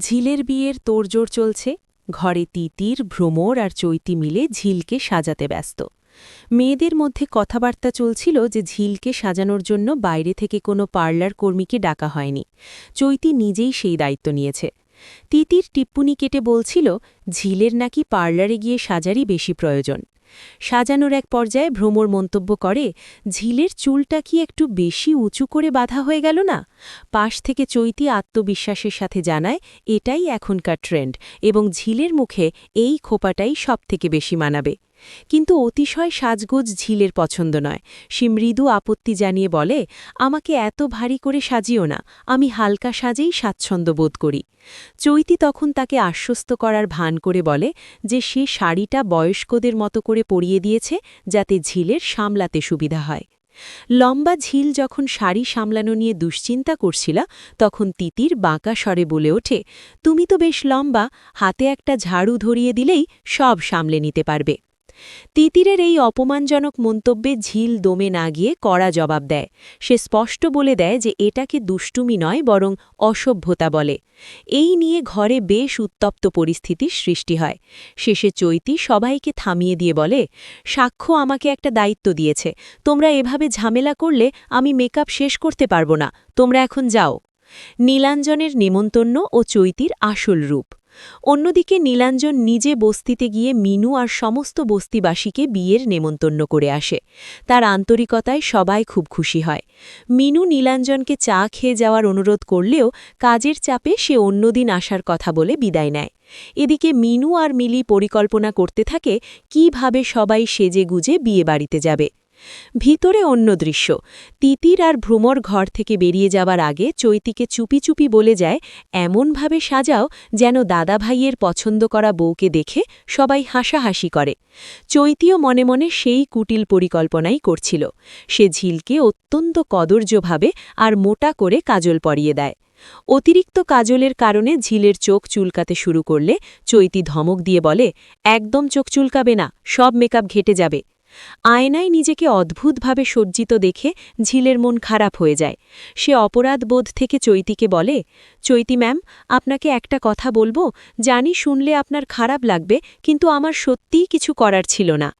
ঝিলের বিয়ের তোড়জোড় চলছে, ঘরে তিতির, ভ্রমর আর চৈতি মিলে ঝিলকে সাজাতে ব্যস্ত। মেয়েদের মধ্যে কথাবার্তা চলছিল যে ঝিলকে সাজানোর জন্য বাইরে থেকে কোনো পার্লার কর্মীকে ডাকা হয়নি। চৈতি নিজেই সেই দায়িত্ব নিয়েছে। তিতির টিপ্পুনি কেটে বলছিল, ঝিলের নাকি পার্লারে গিয়ে সাজারই বেশি প্রয়োজন। সাজানোর এক পর্যায়ে ভ্রমর মন্তব্য করে, ঝিলের চুলটা কি একটু বেশি উঁচু করে বাধা হয়ে গেল না? পাশ থেকে চৈতি আত্মবিশ্বাসের সাথে জানায়, এটাই এখনকার ট্রেন্ড এবং ঝিলের মুখে এই খোপাটাই সবথেকে বেশি মানাবে। কিন্তু অতিশয় সাজগোজ ঝিলের পছন্দ নয়। সে মৃদু আপত্তি জানিয়ে বলে, আমাকে এত ভারী করে সাজিও না, আমি হালকা সাজেই স্বাচ্ছন্দ্য বোধ করি। চৈতি তখন তাকে আশ্বস্ত করার ভান করে বলে যে সে শাড়িটা বয়স্কদের মতো করে পরিয়ে দিয়েছে যাতে ঝিলের সামলাতে সুবিধা হয়। লম্বা ঝিল যখন শাড়ি সামলানো নিয়ে দুশ্চিন্তা করছিল, তখন তিতির বাঁকা স্বরে বলে ওঠে, তুমি তো বেশ লম্বা, হাতে একটা ঝাড়ু ধরিয়ে দিলেই সব সামলে নিতে পারবে। তিতিরের এই অপমানজনক মন্তব্যে ঝিল দমে না গিয়ে কড়া জবাব দেয়। সে স্পষ্ট বলে দেয় যে এটাকে দুষ্টুমি নয়, বরং অসভ্যতা বলে। এই নিয়ে ঘরে বেশ উত্তপ্ত পরিস্থিতির সৃষ্টি হয়। শেষে চৈতি সবাইকে থামিয়ে দিয়ে বলে, সাক্ষ্য আমাকে একটা দায়িত্ব দিয়েছে। তোমরা এভাবে ঝামেলা করলে আমি মেকআপ শেষ করতে পারব না। তোমরা এখন যাও। নীলাঞ্জনের নেমন্তন্ন ও চৈতির আসল রূপ। অন্যদিকে নীলাঞ্জন নিজে বস্তিতে গিয়ে মিনু আর সমস্ত বস্তিবাসীকে বিয়ের নেমন্তন্ন করে আসে। তার আন্তরিকতায় সবাই খুব খুশি হয়। মিনু নীলাঞ্জনকে চা খেয়ে যাওয়ার অনুরোধ করলেও কাজের চাপে সে অন্যদিন আসার কথা বলে বিদায় নেয়। এদিকে মিনু আর মিলি পরিকল্পনা করতে থাকে, কীভাবে সবাই সেজে গুজে বিয়ে বাড়িতে যাবে। ভিতরে অন্য দৃশ্য। তিতির আর ভ্রমর ঘর থেকে বেরিয়ে যাবার আগে চৈতিকে চুপি চুপি বলে যায়, এমনভাবে সাজাও যেন দাদা ভাইয়ের পছন্দ করা বউকে দেখে সবাই হাসাহাসি করে। চৈতিও মনে মনে সেই কুটিল পরিকল্পনাই করছিল। সে ঝিলকে অত্যন্ত কদর্যভাবে আর মোটা করে কাজল পরিয়ে দেয়। অতিরিক্ত কাজলের কারণে ঝিলের চোখ চুলকাতে শুরু করলে চৈতি ধমক দিয়ে বলে, একদম চোখ চুলকাবে না, সব মেকআপ ঘেটে যাবে। আয়নায় নিজেকে অদ্ভুতভাবে সজ্জিত দেখে ঝিলের মন খারাপ হয়ে যায়। সে অপরাধ বোধ থেকে চৈতিকে বলে, চৈতি ম্যাম, আপনাকে একটা কথা বলব। জানি শুনলে আপনার খারাপ লাগবে, কিন্তু আমার সত্যিই কিছু করার ছিল না।